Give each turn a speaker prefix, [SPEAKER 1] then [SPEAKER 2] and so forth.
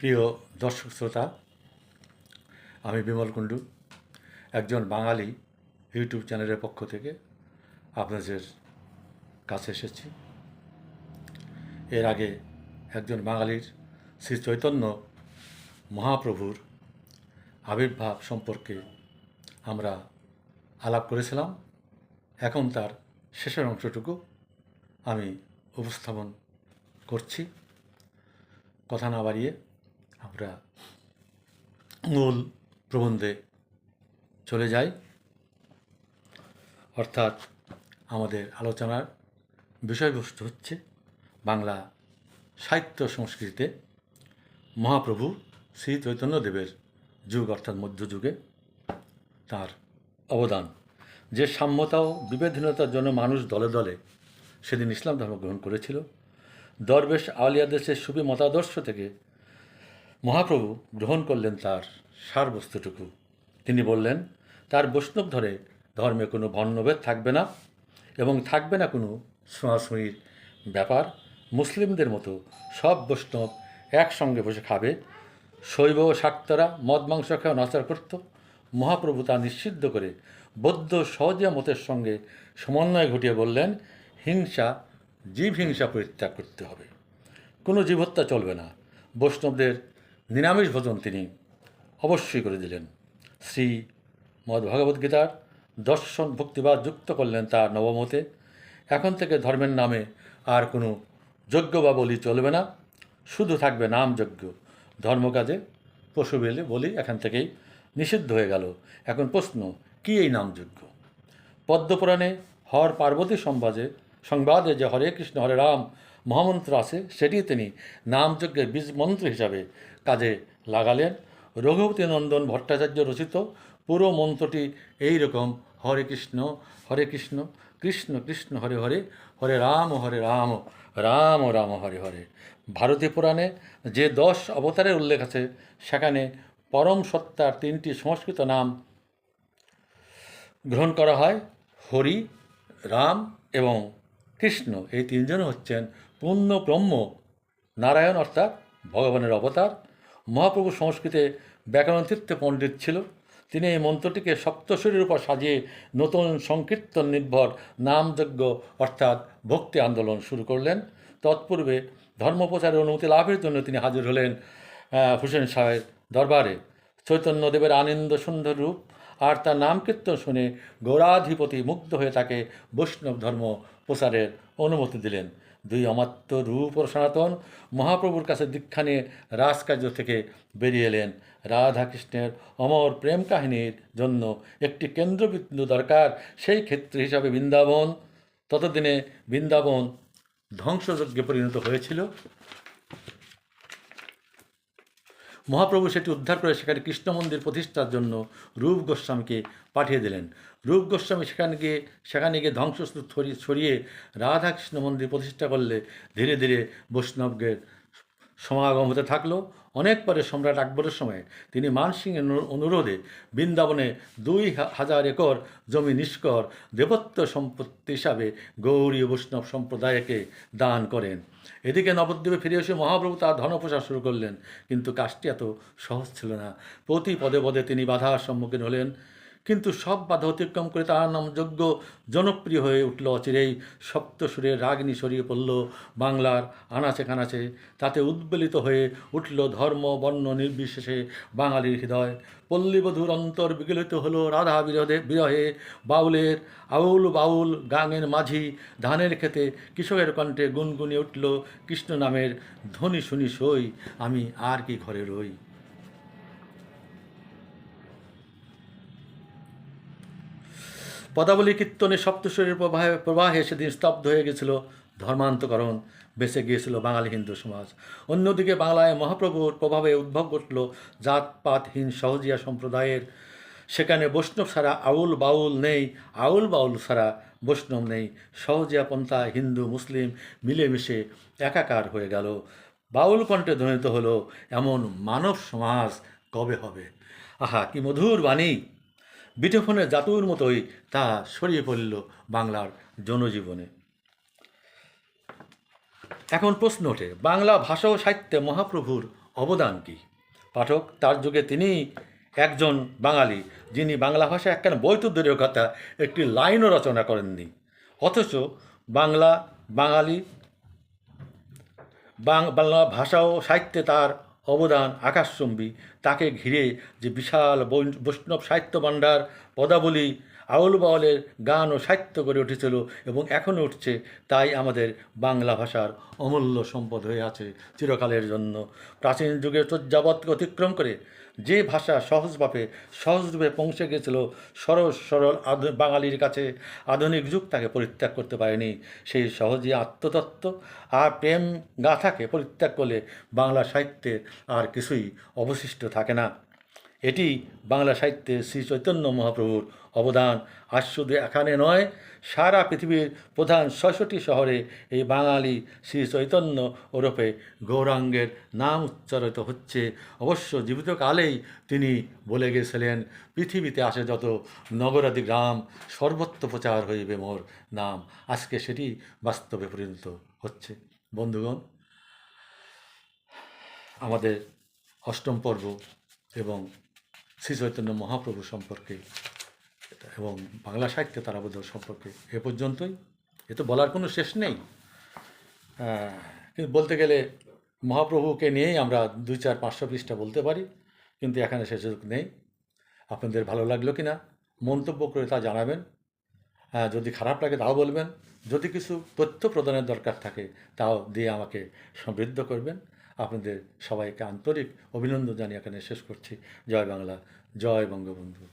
[SPEAKER 1] প্রিয় দর্শক শ্রোতা আমি বিমল কুণ্ডু একজন বাঙালি ইউটিউব চ্যানেলের পক্ষ থেকে আপনাদের কাছে এসেছি এর আগে একজন বাঙালির শ্রী চৈতন্য মহাপ্রভুর আবির্ভাব সম্পর্কে আমরা আলাপ করেছিলাম এখন তার শেষের অংশটুকু আমি উপস্থাপন করছি কথা না বাড়িয়ে আমরা মূল প্রবন্ধে চলে যাই অর্থাৎ আমাদের আলোচনার বিষয়বস্তু হচ্ছে বাংলা সাহিত্য সংস্কৃতিতে মহাপ্রভু শ্রী চৈতন্যদেবের যুগ অর্থাৎ মধ্যযুগে তার অবদান যে সাম্যতা ও বিভেদহীনতার জন্য মানুষ দলে দলে সেদিন ইসলাম ধর্ম গ্রহণ করেছিল দরবেশ দেশের সুবি মতাদর্শ থেকে মহাপ্রভু গ্রহণ করলেন তার সারবস্তুটুকু তিনি বললেন তার বৈষ্ণব ধরে ধর্মে কোনো ভন্নভেদ থাকবে না এবং থাকবে না কোনো ছোঁয়াছুঁয়ির ব্যাপার মুসলিমদের মতো সব বৈষ্ণব একসঙ্গে বসে খাবে শৈব ও সার্থরা মদ মাংস খেয়ে নচার করত মহাপ্রভু তা নিষিদ্ধ করে বৌদ্ধ সহজিয়া মতের সঙ্গে সমন্বয় ঘটিয়ে বললেন হিংসা জীব হিংসা পরিত্যাগ করতে হবে কোনো জীবত্যা চলবে না বৈষ্ণবদের নিরামিষ ভোজন তিনি অবশ্যই করে দিলেন শ্রী মদ দর্শন ভক্তিবাদ যুক্ত করলেন তার নবমতে এখন থেকে ধর্মের নামে আর কোনো যজ্ঞ বা বলি চলবে না শুধু থাকবে নাম যজ্ঞ ধর্মকাজে পশু বেলে বলি এখান থেকেই নিষিদ্ধ হয়ে গেল এখন প্রশ্ন কী এই নামযজ্ঞ পদ্মপুরাণে হর পার্বতী সম্বাদে সংবাদে যে হরে কৃষ্ণ হরে রাম মহামন্ত্র আছে সেটি তিনি নামযজ্ঞের বীজ মন্ত্র হিসাবে কাজে লাগালেন নন্দন ভট্টাচার্য রচিত পুরো মন্ত্রটি এই রকম হরে কৃষ্ণ হরে কৃষ্ণ কৃষ্ণ কৃষ্ণ হরে হরে হরে রাম হরে রাম রাম রাম হরে হরে ভারতীয় পুরাণে যে দশ অবতারের উল্লেখ আছে সেখানে পরম সত্তার তিনটি সংস্কৃত নাম গ্রহণ করা হয় হরি রাম এবং কৃষ্ণ এই তিনজন হচ্ছেন পূর্ণ ব্রহ্ম নারায়ণ অর্থাৎ ভগবানের অবতার মহাপ্রভু সংস্কৃতে ব্যাকরণ ব্যাকরণতীর্থ পণ্ডিত ছিল তিনি এই মন্ত্রটিকে সপ্তশরীর উপর সাজিয়ে নতুন সংকীর্তন নির্ভর নামযজ্ঞ অর্থাৎ ভক্তি আন্দোলন শুরু করলেন তৎপূর্বে ধর্মপ্রচারের অনুমতি লাভের জন্য তিনি হাজির হলেন হুসেন শাহের দরবারে চৈতন্যদেবের আনন্দ সুন্দর রূপ আর তার নাম কীর্তন শুনে গৌরাধিপতি মুগ্ধ হয়ে তাকে বৈষ্ণব ধর্ম প্রচারের অনুমতি দিলেন দুই অমাত্য রূপ ও সনাতন মহাপ্রভুর কাছে দীক্ষা নিয়ে রাজকার্য থেকে বেরিয়ে এলেন রাধাকৃষ্ণের অমর প্রেম কাহিনীর জন্য একটি কেন্দ্রবিন্দু দরকার সেই ক্ষেত্র হিসাবে বৃন্দাবন ততদিনে বৃন্দাবন ধ্বংসযজ্ঞে পরিণত হয়েছিল মহাপ্রভু সেটি উদ্ধার করে সেখানে কৃষ্ণ মন্দির প্রতিষ্ঠার জন্য রূপ গোস্বামীকে পাঠিয়ে দিলেন রূপ গোস্বামী সেখানে গিয়ে সেখানে গিয়ে ধ্বংসস্তূপ ছড়িয়ে রাধাকৃষ্ণ মন্দির প্রতিষ্ঠা করলে ধীরে ধীরে বৈষ্ণবদের সমাগম হতে থাকলো অনেক পরে সম্রাট আকবরের সময় তিনি মানসিংহের অনুরোধে বৃন্দাবনে দুই হাজার একর জমি নিষ্কর দেবত্ব সম্পত্তি হিসাবে গৌরী বৈষ্ণব সম্প্রদায়কে দান করেন এদিকে নবদ্বীপে ফিরে এসে মহাপ্রভু তার ধনপ্রচার শুরু করলেন কিন্তু কাজটি এত সহজ ছিল না প্রতি পদে পদে তিনি বাধার সম্মুখীন হলেন কিন্তু সব বাধা অতিক্রম করে তার নাম যোগ্য জনপ্রিয় হয়ে উঠল অচিরেই শক্ত সুরে রাগনি সরিয়ে পড়ল বাংলার আনাচে কানাচে তাতে উদ্বেলিত হয়ে উঠল ধর্ম বর্ণ নির্বিশেষে বাঙালির হৃদয় পল্লীবধূর অন্তর বিগলিত হলো রাধা বিরোধে বিরহে বাউলের আউল বাউল গাঙের মাঝি ধানের খেতে কৃষকের কণ্ঠে গুনগুনিয়ে উঠল কৃষ্ণ নামের ধ্বনি শুনি সই আমি আর কি ঘরে রই পদাবলী কীর্তনে সপ্তস্বরের প্রবাহে প্রবাহে সেদিন স্তব্ধ হয়ে গেছিল ধর্মান্তকরণ বেঁচে গিয়েছিল বাঙালি হিন্দু সমাজ অন্যদিকে বাংলায় মহাপ্রভুর প্রভাবে উদ্ভব ঘটল জাতপাতহীন সহজিয়া সম্প্রদায়ের সেখানে বৈষ্ণব ছাড়া আউল বাউল নেই আউল বাউল ছাড়া বৈষ্ণব নেই সহজিয়া পন্থা হিন্দু মুসলিম মিলেমিশে একাকার হয়ে গেল বাউল কণ্ঠে ধ্বনিত হলো এমন মানব সমাজ কবে হবে আহা কি মধুর বাণী বিটেফোনের জাতুর মতোই তা ছড়িয়ে পড়ল বাংলার জনজীবনে এখন প্রশ্ন ওঠে বাংলা ভাষা ও সাহিত্যে মহাপ্রভুর অবদান কি পাঠক তার যুগে তিনি একজন বাঙালি যিনি বাংলা ভাষায় একখান বৈতুদ্যের কথা একটি লাইনও রচনা করেননি অথচ বাংলা বাঙালি বাংলা ভাষা ও সাহিত্যে তার অবদান আকাশচম্বী তাকে ঘিরে যে বিশাল বৈষ্ণব সাহিত্য ভাণ্ডার পদাবলী আউল বাউলের গান ও সাহিত্য গড়ে উঠেছিল এবং এখনও উঠছে তাই আমাদের বাংলা ভাষার অমূল্য সম্পদ হয়ে আছে চিরকালের জন্য প্রাচীন যুগের চর্যাবতকে অতিক্রম করে যে ভাষা সহজভাবে সহজরূপে পৌঁছে গেছিল সরস সরল বাঙালির কাছে আধুনিক যুগ তাকে পরিত্যাগ করতে পারেনি সেই সহজে আত্মতত্ত্ব আর প্রেম গাথাকে পরিত্যাগ করলে বাংলা সাহিত্যে আর কিছুই অবশিষ্ট থাকে না এটি বাংলা সাহিত্যে শ্রী চৈতন্য মহাপ্রভুর অবদান আজ শুধু এখানে নয় সারা পৃথিবীর প্রধান ছয়ষট্টি শহরে এই বাঙালি শ্রী চৈতন্য ওরফে গৌরাঙ্গের নাম উচ্চারিত হচ্ছে অবশ্য জীবিতকালেই তিনি বলে গেছিলেন পৃথিবীতে আসে যত নগরাদি গ্রাম সর্বত্র প্রচার হইবে মোর নাম আজকে সেটি বাস্তবে পরিণত হচ্ছে বন্ধুগণ আমাদের অষ্টম পর্ব এবং শ্রী চৈতন্য মহাপ্রভু সম্পর্কে এবং বাংলা সাহিত্যে বোধ সম্পর্কে এ পর্যন্তই এ তো বলার কোনো শেষ নেই কিন্তু বলতে গেলে মহাপ্রভুকে নিয়েই আমরা দুই চার পাঁচশো পৃষ্ঠা বলতে পারি কিন্তু এখানে সে সুযোগ নেই আপনাদের ভালো লাগলো কি না মন্তব্য করে তা জানাবেন হ্যাঁ যদি খারাপ লাগে তাও বলবেন যদি কিছু তথ্য প্রদানের দরকার থাকে তাও দিয়ে আমাকে সমৃদ্ধ করবেন আপনাদের সবাইকে আন্তরিক অভিনন্দন জানিয়ে এখানে শেষ করছি জয় বাংলা জয় বঙ্গবন্ধু